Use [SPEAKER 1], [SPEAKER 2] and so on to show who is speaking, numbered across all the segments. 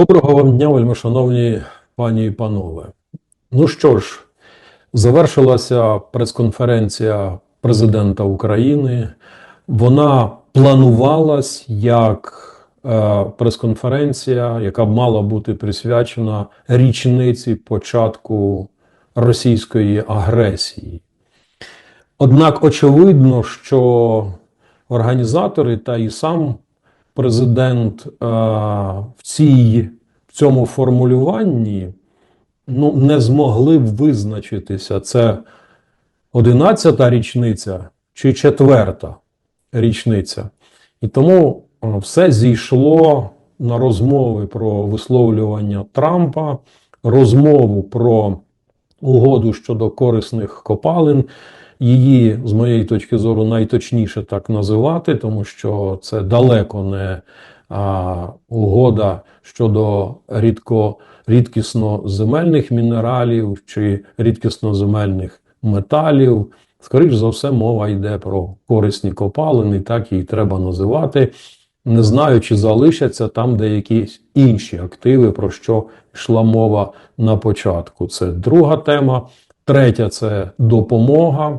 [SPEAKER 1] Доброго вам дня, вельмишановні пані і панове. Ну що ж, завершилася прес-конференція президента України. Вона планувалась як е, прес-конференція, яка мала бути присвячена річниці початку російської агресії. Однак очевидно, що організатори та і сам президент е, в цій в цьому формулюванні ну, не змогли б визначитися, це 11-та річниця чи четверта річниця. І тому е, все зійшло на розмови про висловлювання Трампа, розмову про угоду щодо корисних копалин. Її, з моєї точки зору, найточніше так називати, тому що це далеко не а, угода щодо рідко, рідкісно земельних мінералів чи рідкісно земельних металів. Скоріш за все, мова йде про корисні копалини, так її треба називати. Не знаю, чи залишаться там деякі інші активи, про що йшла мова на початку. Це друга тема. Третя це допомога.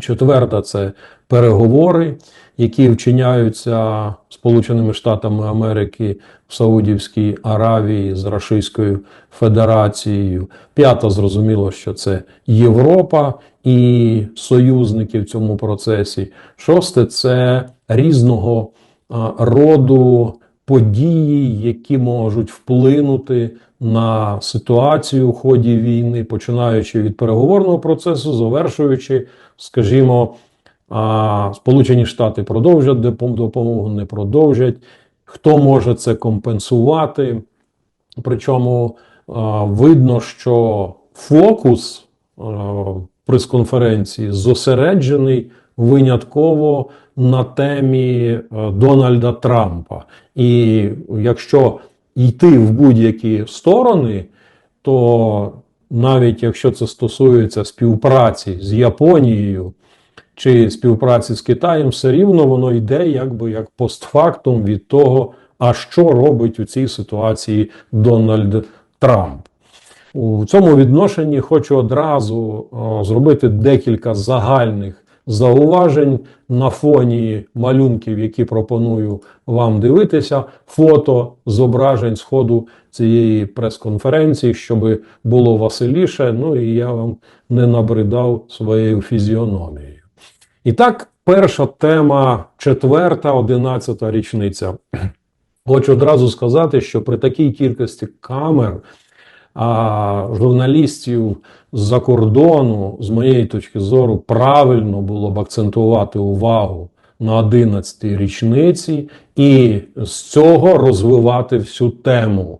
[SPEAKER 1] Четверта це переговори, які вчиняються Сполученими Штатами Америки в Саудівській Аравії з Російською Федерацією. П'ята, зрозуміло, що це Європа і союзники в цьому процесі. Шосте це різного роду події, які можуть вплинути на ситуацію в ході війни, починаючи від переговорного процесу, завершуючи, скажімо, Сполучені Штати продовжать допомогу, не продовжать. Хто може це компенсувати? Причому видно, що фокус прес-конференції зосереджений винятково на темі Дональда Трампа. І якщо йти в будь-які сторони, то навіть якщо це стосується співпраці з Японією чи співпраці з Китаєм, все рівно воно йде якби як постфактум від того, а що робить у цій ситуації Дональд Трамп. У цьому відношенні хочу одразу о, зробити декілька загальних зауважень на фоні малюнків, які пропоную вам дивитися, фото зображень з ходу цієї прес-конференції, щоб було веселіше. Ну і я вам не набридав своєю фізіономією. І так, перша тема, четверта, одинадцята річниця. Хочу одразу сказати, що при такій кількості камер а журналістів з-за кордону, з моєї точки зору, правильно було б акцентувати увагу на 11-й річниці і з цього розвивати всю тему.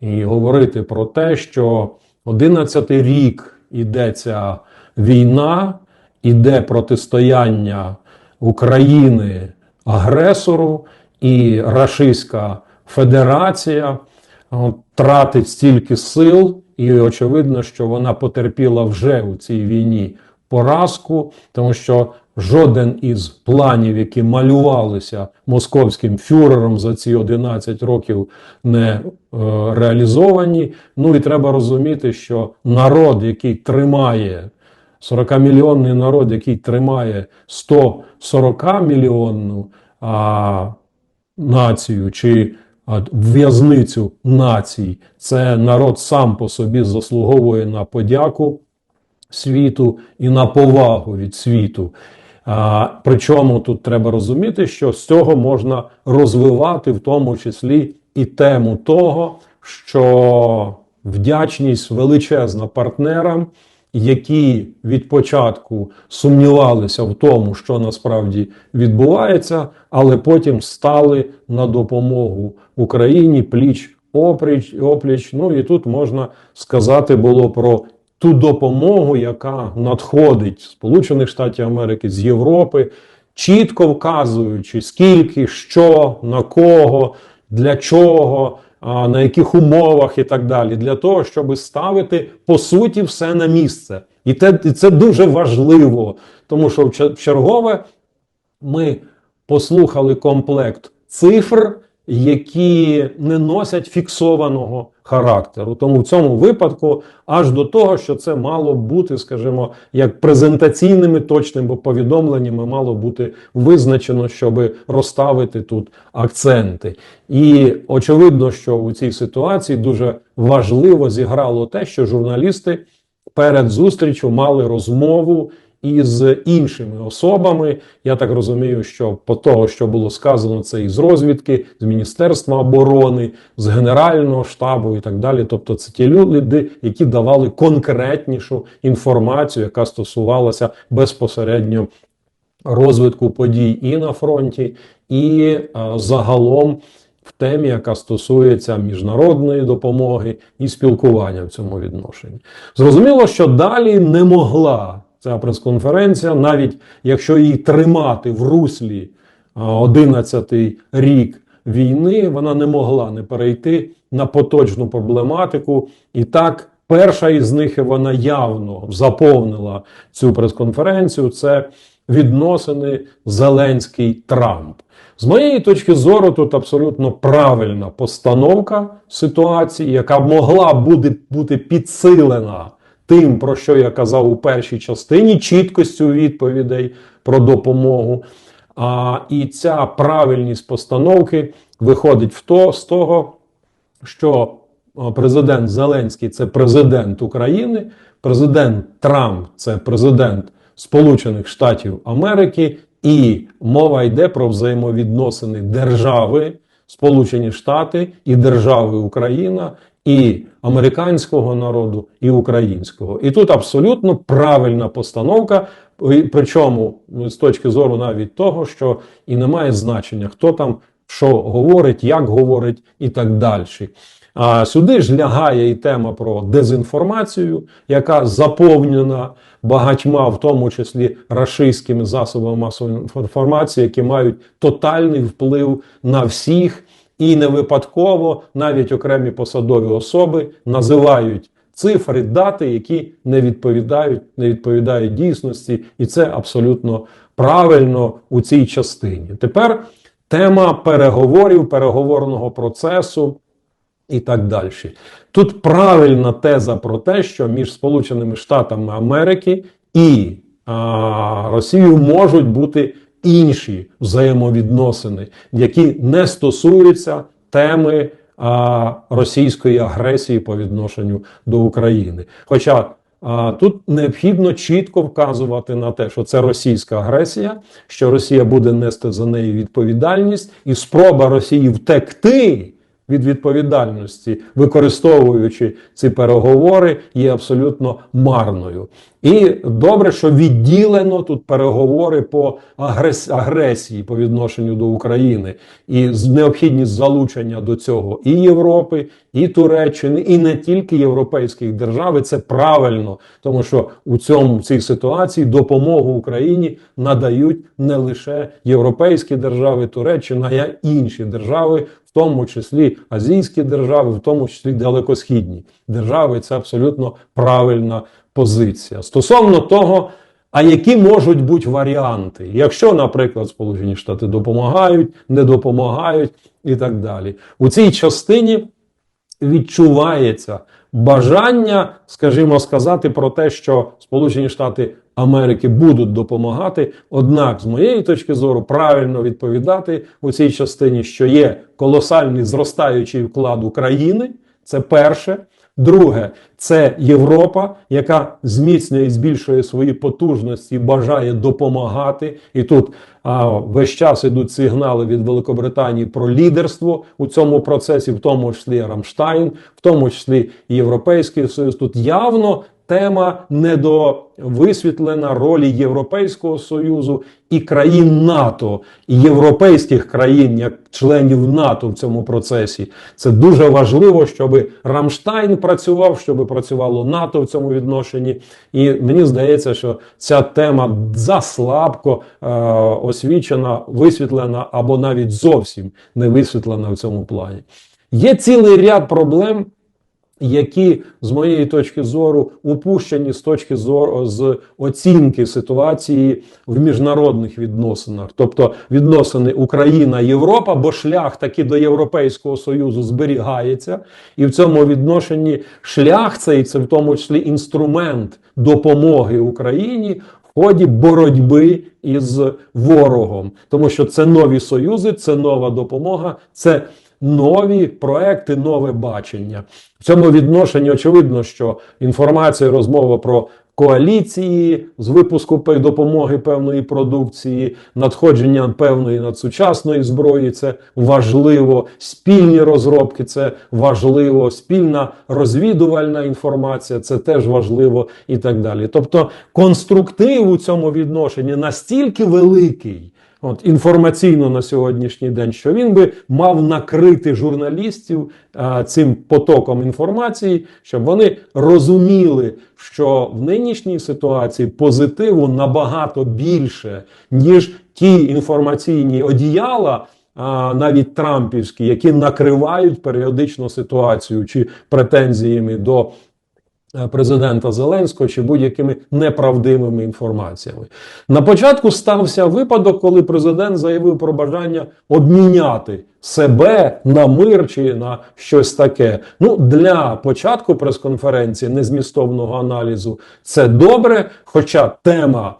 [SPEAKER 1] І говорити про те, що 11-й рік ідеться війна, іде протистояння України агресору і Рашистська Федерація тратить стільки сил, і очевидно, що вона потерпіла вже у цій війні поразку, тому що жоден із планів, які малювалися московським фюрером за ці 11 років, не е, реалізовані. Ну і треба розуміти, що народ, який тримає 40-мільйонний народ, який тримає 140 мільйонну а, націю чи в'язницю націй, це народ сам по собі заслуговує на подяку світу і на повагу від світу. А, Причому тут треба розуміти, що з цього можна розвивати в тому числі і тему того, що вдячність величезна партнерам які від початку сумнівалися в тому, що насправді відбувається, але потім стали на допомогу Україні пліч опліч, опліч. Ну і тут можна сказати було про ту допомогу, яка надходить Сполучених Штатів Америки з Європи, чітко вказуючи, скільки, що, на кого, для чого на яких умовах і так далі, для того, щоб ставити по суті все на місце. І те, і це дуже важливо, тому що в чергове ми послухали комплект цифр, які не носять фіксованого характеру. Тому в цьому випадку аж до того, що це мало бути, скажімо, як презентаційними точними повідомленнями мало бути визначено, щоб розставити тут акценти. І очевидно, що у цій ситуації дуже важливо зіграло те, що журналісти перед зустрічю мали розмову із іншими особами. Я так розумію, що по того, що було сказано, це із розвідки, з Міністерства оборони, з Генерального штабу і так далі. Тобто, це ті люди, які давали конкретнішу інформацію, яка стосувалася безпосередньо розвитку подій і на фронті, і е, загалом в темі, яка стосується міжнародної допомоги і спілкування в цьому відношенні. Зрозуміло, що далі не могла ця прес-конференція, навіть якщо її тримати в руслі 11-й рік війни, вона не могла не перейти на поточну проблематику. І так, перша із них вона явно заповнила цю прес-конференцію. Це відносини Зеленський-Трамп. З моєї точки зору, тут абсолютно правильна постановка ситуації, яка могла бути підсилена тим, про що я казав у першій частині, чіткостю відповідей про допомогу. А, І ця правильність постановки виходить в то, з того, що президент Зеленський це президент України, президент Трамп це президент Сполучених Штатів Америки, і мова йде про взаємовідносини держави Сполучені Штати і держави Україна, і американського народу, і українського. І тут абсолютно правильна постановка. Причому з точки зору навіть того, що і немає значення, хто там що говорить, як говорить, і так далі. А сюди ж лягає і тема про дезінформацію, яка заповнена багатьма, в тому числі рашистськими засобами масової інформації, які мають тотальний вплив на всіх, і не випадково навіть окремі посадові особи називають цифри, дати, які не відповідають, не відповідають дійсності, і це абсолютно правильно у цій частині. Тепер тема переговорів, переговорного процесу і так далі. Тут правильна теза про те, що між Сполученими Штатами Америки і а, Росією можуть бути інші взаємовідносини, які не стосуються теми а, російської агресії по відношенню до України. Хоча а, тут необхідно чітко вказувати на те, що це російська агресія, що Росія буде нести за неї відповідальність, і спроба Росії втекти від відповідальності, використовуючи ці переговори, є абсолютно марною. І добре, що відділено тут переговори по агресії по відношенню до України, і необхідність залучення до цього і Європи, і Туреччини, і не тільки європейських держав. І Це правильно, тому що у цьому цій ситуації допомогу Україні надають не лише європейські держави, Туреччина, а й інші держави в тому числі азійські держави, в тому числі далекосхідні держави. Це абсолютно правильна позиція. Стосовно того, а які можуть бути варіанти, якщо, наприклад, Сполучені Штати допомагають, не допомагають і так далі. У цій частині відчувається бажання, скажімо, сказати про те, що Сполучені Штати Америки будуть допомагати. Однак, з моєї точки зору, правильно відповідати у цій частині, що є колосальний зростаючий вклад України. Це перше. Друге, це Європа, яка зміцнює і збільшує свої потужності, бажає допомагати. І тут а, весь час ідуть сигнали від Великобританії про лідерство у цьому процесі, в тому числі Рамштайн, в тому числі Європейський Союз. Тут явно тема недовисвітлена ролі Європейського Союзу і країн НАТО, і європейських країн як членів НАТО в цьому процесі. Це дуже важливо, щоб Рамштайн працював, щоб працювало НАТО в цьому відношенні. І мені здається, що ця тема заслабко е освічена, висвітлена або навіть зовсім не висвітлена в цьому плані. Є цілий ряд проблем які з моєї точки зору упущені з точки зору з оцінки ситуації в міжнародних відносинах, тобто відносини Україна-Європа, бо шлях таки до Європейського Союзу зберігається, і в цьому відношенні шлях цей це в тому числі інструмент допомоги Україні ході боротьби із ворогом, тому що це нові союзи, це нова допомога, це нові проекти, нове бачення. В цьому відношенні очевидно, що інформація, розмова про коаліції з випуску допомоги певної продукції, надходження певної надсучасної зброї це важливо. Спільні розробки це важливо, спільна розвідувальна інформація це теж важливо і так далі. Тобто конструктив у цьому відношенні настільки великий. От інформаційно на сьогоднішній день, що він би мав накрити журналістів а, цим потоком інформації, щоб вони розуміли, що в нинішній ситуації позитиву набагато більше, ніж ті інформаційні одіяла, а, навіть трампівські, які накривають періодично ситуацію чи претензіями до президента Зеленського чи будь-якими неправдивими інформаціями. На початку стався випадок, коли президент заявив про бажання обміняти себе на мир чи на щось таке. Ну, для початку прес-конференції незмістовного аналізу це добре, хоча тема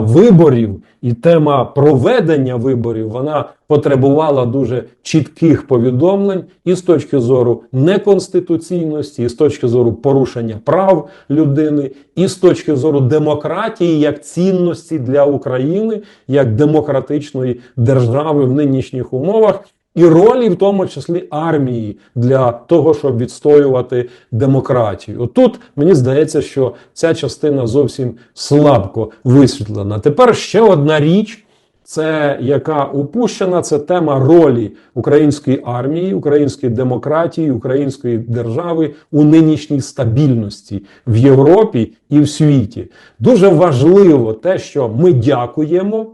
[SPEAKER 1] виборів і тема проведення виборів вона потребувала дуже чітких повідомлень і з точки зору неконституційності, і з точки зору порушення прав людини, і з точки зору демократії як цінності для України, як демократичної держави в нинішніх умовах. І ролі, в тому числі армії, для того, щоб відстоювати демократію. Отут мені здається, що ця частина зовсім слабко висвітлена. Тепер ще одна річ, це яка упущена, це тема ролі української армії, української демократії, української держави у нинішній стабільності в Європі і в світі. Дуже важливо те, що ми дякуємо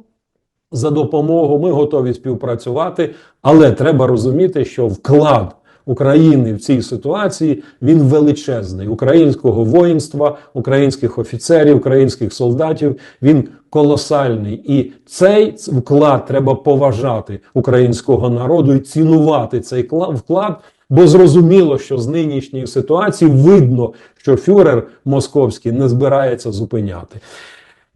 [SPEAKER 1] за допомогу. Ми готові співпрацювати, але треба розуміти, що вклад України в цій ситуації він величезний. Українського воїнства, українських офіцерів, українських солдатів він колосальний. І цей вклад треба поважати українського народу і цінувати цей кла- вклад. Бо зрозуміло, що з нинішньої ситуації видно, що фюрер московський не збирається зупиняти.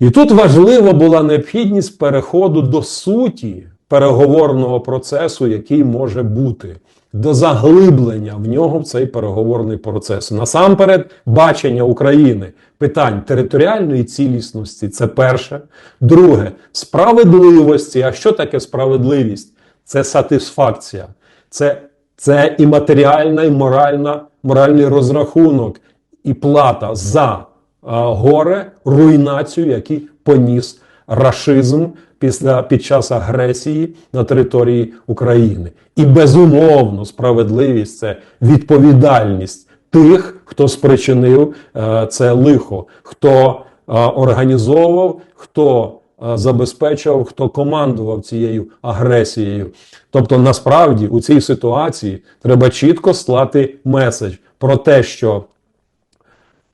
[SPEAKER 1] І тут важлива була необхідність переходу до суті переговорного процесу, який може бути, до заглиблення в нього в цей переговорний процес. Насамперед, бачення України питань територіальної цілісності це перше. Друге, справедливості. А що таке справедливість? Це сатисфакція, це, це і матеріальна, і моральна, моральний розрахунок, і плата за горе, руйнацію, який поніс рашизм після під час агресії на території України. І безумовно, справедливість це відповідальність тих, хто спричинив е, це лихо, хто е, організовував, хто е, забезпечував, хто командував цією агресією. Тобто, насправді у цій ситуації треба чітко слати меседж про те, що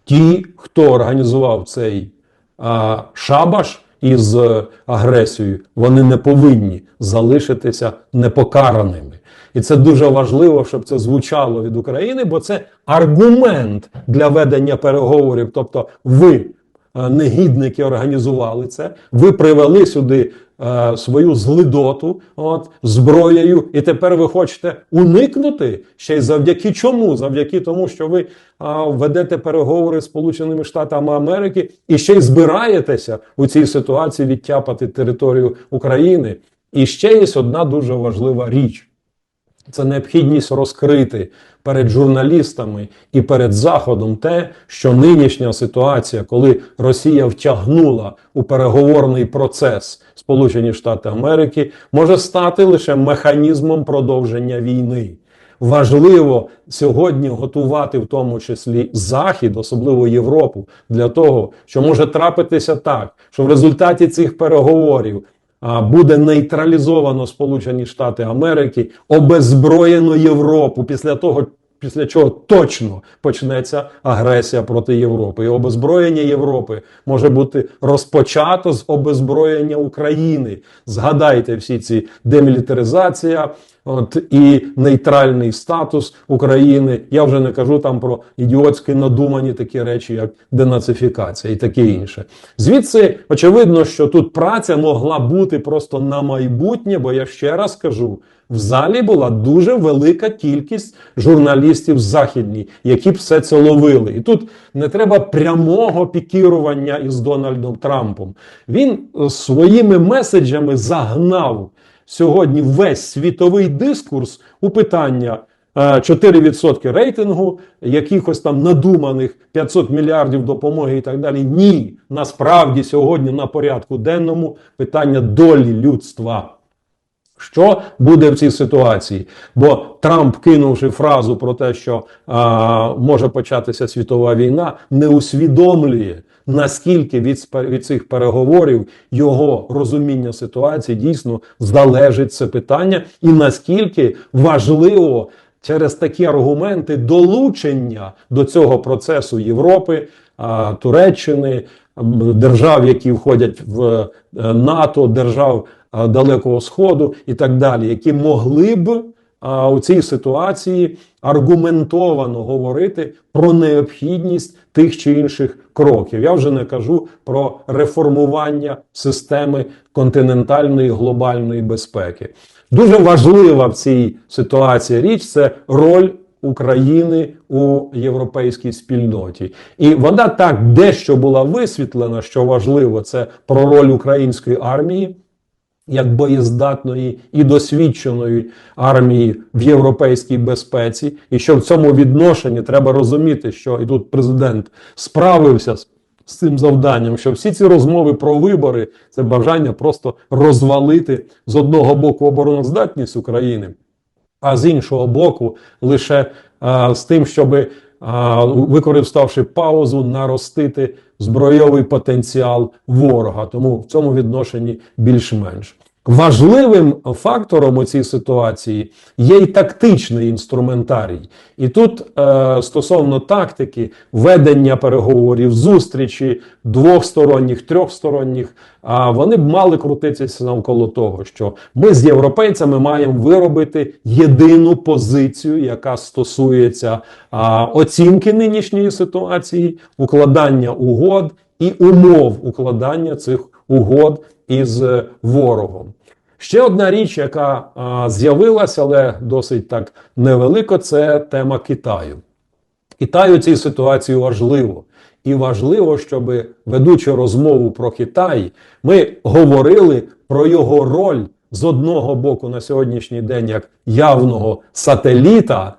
[SPEAKER 1] ті, хто організував цей а, шабаш із е, агресією, вони не повинні залишитися непокараними. І це дуже важливо, щоб це звучало від України, бо це аргумент для ведення переговорів. Тобто, ви, е, негідники, організували це, ви привели сюди е, свою злидоту от, зброєю, і тепер ви хочете уникнути ще й завдяки чому? Завдяки тому, що ви е, ведете переговори з Сполученими Штатами Америки і ще й збираєтеся у цій ситуації відтяпати територію України. І ще є одна дуже важлива річ. Це необхідність розкрити перед журналістами і перед Заходом те, що нинішня ситуація, коли Росія втягнула у переговорний процес Сполучені Штати Америки, може стати лише механізмом продовження війни. Важливо сьогодні готувати в тому числі Захід, особливо Європу, для того, що може трапитися так, що в результаті цих переговорів буде нейтралізовано Сполучені Штати Америки, обезброєно Європу. Після того, після чого точно почнеться агресія проти Європи. І обезброєння Європи може бути розпочато з обезброєння України. Згадайте всі ці демілітаризація. От і нейтральний статус України. Я вже не кажу там про ідіотські надумані такі речі, як денацифікація і таке інше. Звідси очевидно, що тут праця могла бути просто на майбутнє, бо я ще раз кажу. В залі була дуже велика кількість журналістів західні, які б все це ловили. І тут не треба прямого пікірування із Дональдом Трампом. Він е, своїми меседжами загнав сьогодні весь світовий дискурс у питання. е, 4% рейтингу, якихось там надуманих 500 мільярдів допомоги і так далі. Ні, насправді сьогодні на порядку денному питання долі людства. Що буде в цій ситуації? Бо Трамп, кинувши фразу про те, що а, може початися світова війна, не усвідомлює, наскільки від, від цих переговорів його розуміння ситуації дійсно залежить це питання, і наскільки важливо через такі аргументи долучення до цього процесу Європи, а, Туреччини, держав, які входять в е, НАТО, держав Далекого Сходу і так далі, які могли б а, у цій ситуації аргументовано говорити про необхідність тих чи інших кроків. Я вже не кажу про реформування системи континентальної глобальної безпеки. Дуже важлива в цій ситуації річ це роль України у європейській спільноті, і вона так дещо була висвітлена, що важливо, це про роль української армії як боєздатної і досвідченої армії в європейській безпеці, і що в цьому відношенні треба розуміти, що і тут президент справився з. З цим завданням, що всі ці розмови про вибори це бажання просто розвалити з одного боку обороноздатність України, а з іншого боку, лише а, з тим, щоб, використавши паузу, наростити збройовий потенціал ворога. Тому в цьому відношенні більш-менш. Важливим фактором у цій ситуації є і тактичний інструментарій. І тут е, стосовно тактики, ведення переговорів, зустрічі двохсторонніх, трьохсторонніх, а вони б мали крутитися навколо того, що ми з європейцями маємо виробити єдину позицію, яка стосується а, оцінки нинішньої ситуації, укладання угод і умов укладання цих угод із ворогом. Ще одна річ, яка з'явилася, але досить так невелико, це тема Китаю. Китаю цій ситуації важливо. І важливо, щоб ведучи розмову про Китай, ми говорили про його роль з одного боку на сьогоднішній день як явного сателіта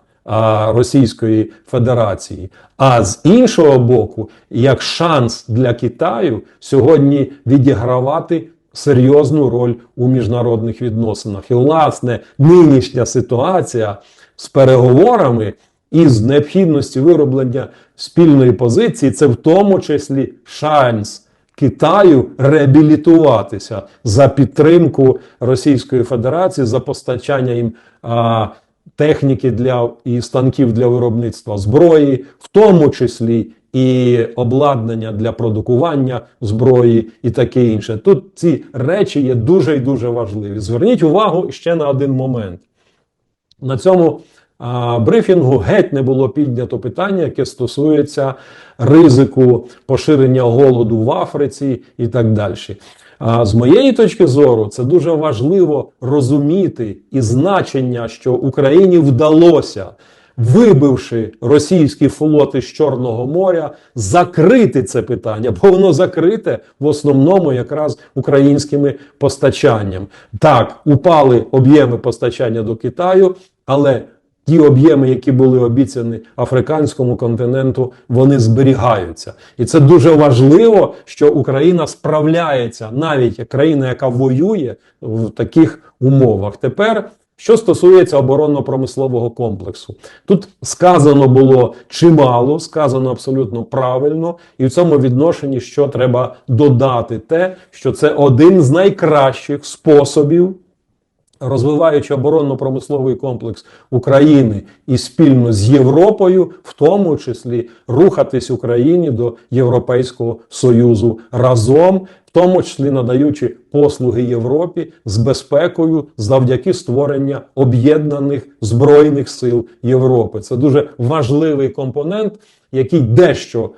[SPEAKER 1] Російської Федерації, а з іншого боку, як шанс для Китаю сьогодні відігравати серйозну роль у міжнародних відносинах. І, власне, нинішня ситуація з переговорами і з необхідності вироблення спільної позиції, це в тому числі шанс. Китаю реабілітуватися за підтримку Російської Федерації, за постачання їм а, техніки для і станків для виробництва зброї, в тому числі і обладнання для продукування зброї і таке інше. Тут ці речі є дуже і дуже важливі. Зверніть увагу ще на один момент. На цьому а, брифінгу геть не було піднято питання, яке стосується ризику поширення голоду в Африці і так далі. А з моєї точки зору, це дуже важливо розуміти і значення, що Україні вдалося, вибивши російські флоти з Чорного моря, закрити це питання, бо воно закрите в основному якраз українськими постачанням. Так, упали об'єми постачання до Китаю, але Ті об'єми, які були обіцяні африканському континенту, вони зберігаються, і це дуже важливо, що Україна справляється навіть як країна, яка воює в таких умовах. Тепер що стосується оборонно-промислового комплексу, тут сказано було чимало, сказано абсолютно правильно, і в цьому відношенні що треба додати, те, що це один з найкращих способів розвиваючи оборонно-промисловий комплекс України і спільно з Європою, в тому числі рухатись Україні до Європейського Союзу разом, в тому числі надаючи послуги Європі з безпекою завдяки створення об'єднаних збройних сил Європи. Це дуже важливий компонент, який дещо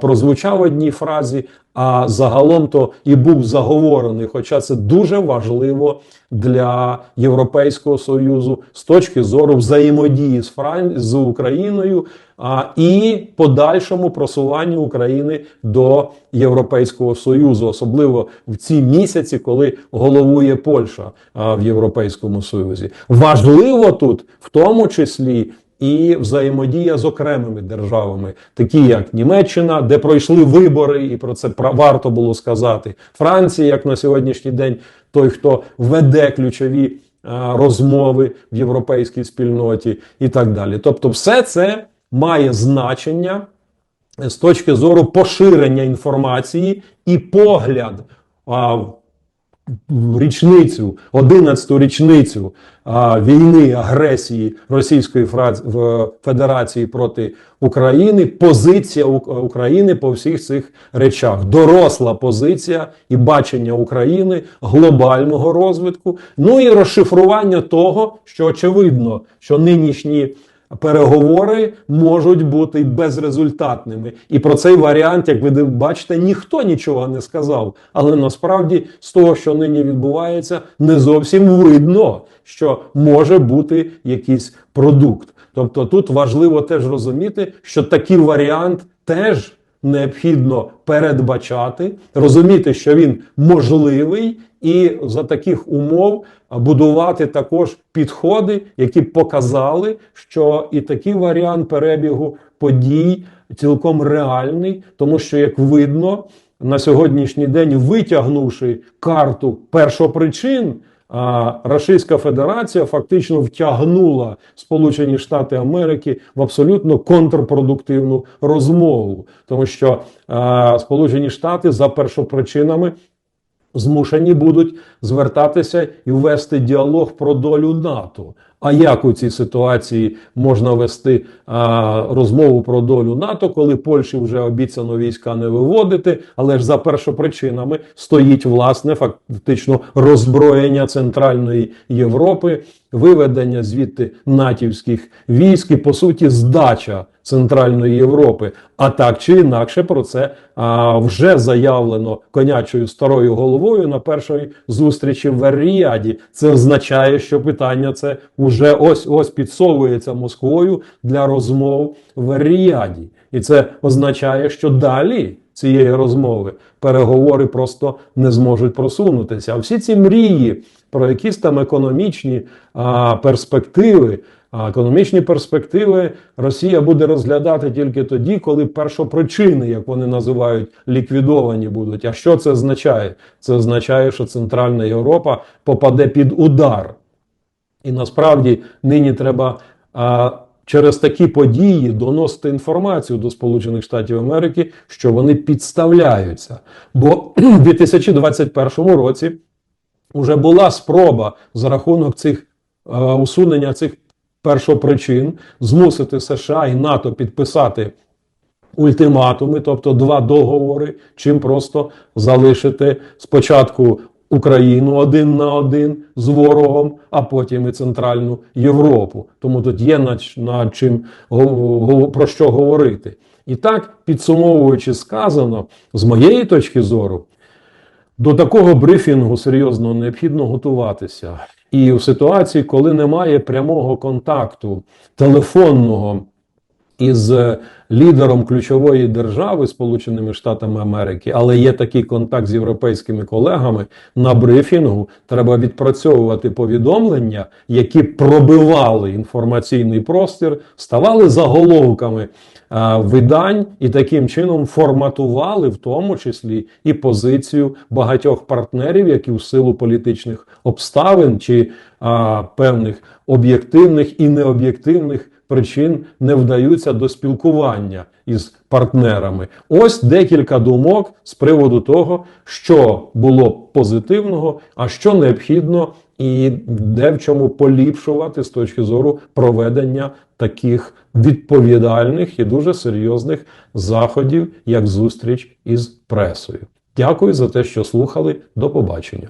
[SPEAKER 1] прозвучав в одній фразі, а загалом то і був заговорений. Хоча це дуже важливо для Європейського союзу з точки зору взаємодії з Фран... з Україною а, і подальшому просуванню України до Європейського союзу, особливо в ці місяці, коли головує Польща а, в Європейському Союзі. Важливо тут в тому числі і взаємодія з окремими державами, такі як Німеччина, де пройшли вибори, і про це варто було сказати. Франція, як на сьогоднішній день, той, хто веде ключові розмови в європейській спільноті, і так далі. Тобто, все це має значення з точки зору поширення інформації і погляд. Річницю, 11-ту річницю а, війни агресії Російської Федерації проти України, позиція України по всіх цих речах, доросла позиція і бачення України глобального розвитку, ну і розшифрування того, що очевидно, що нинішні переговори можуть бути безрезультатними. І про цей варіант, як ви бачите, ніхто нічого не сказав. Але насправді з того, що нині відбувається, не зовсім видно, що може бути якийсь продукт. Тобто тут важливо теж розуміти, що такий варіант теж необхідно передбачати, розуміти, що він можливий, і за таких умов будувати також підходи, які показали, що і такий варіант перебігу подій цілком реальний, тому що, як видно, на сьогоднішній день, витягнувши карту першопричин, Російська Федерація фактично втягнула Сполучені Штати Америки в абсолютно контрпродуктивну розмову, тому що Сполучені Штати за першопричинами змушені будуть звертатися і вести діалог про долю НАТО. А як у цій ситуації можна вести а, розмову про долю НАТО, коли Польщі вже обіцяно війська не виводити, але ж за першопричинами стоїть власне фактично роззброєння Центральної Європи, виведення звідти натівських військ і по суті здача Центральної Європи. А так чи інакше про це а, вже заявлено конячою старою головою на першій зустрічі в Ер-Ріаді. Це означає, що питання це вже ось ось підсовується Москвою для розмов в Ер-Ріаді. І це означає, що далі цієї розмови переговори просто не зможуть просунутися. А всі ці мрії про якісь там економічні а, перспективи. А економічні перспективи Росія буде розглядати тільки тоді, коли першопричини, як вони називають, ліквідовані будуть. А що це означає? Це означає, що Центральна Європа попаде під удар. І насправді нині треба а, через такі події доносити інформацію до Сполучених Штатів Америки, що вони підставляються. Бо в 2021 році вже була спроба за рахунок цих е, усунення цих першопричин змусити США і НАТО підписати ультиматуми, тобто два договори, чим просто залишити спочатку Україну один на один з ворогом, а потім і Центральну Європу. Тому тут є над, над чим про що говорити. І так, підсумовуючи сказано, з моєї точки зору, до такого брифінгу серйозно необхідно готуватися. І в ситуації, коли немає прямого контакту телефонного із е, лідером ключової держави Сполученими Штатами Америки, але є такий контакт з європейськими колегами на брифінгу. Треба відпрацьовувати повідомлення, які пробивали інформаційний простір, ставали заголовками е, видань і таким чином форматували в тому числі і позицію багатьох партнерів, які в силу політичних обставин чи а, певних об'єктивних і необ'єктивних причин не вдаються до спілкування із партнерами. Ось декілька думок з приводу того, що було позитивного, а що необхідно і де в чому поліпшувати з точки зору проведення таких відповідальних і дуже серйозних заходів, як зустріч із пресою. Дякую за те, що слухали. До побачення.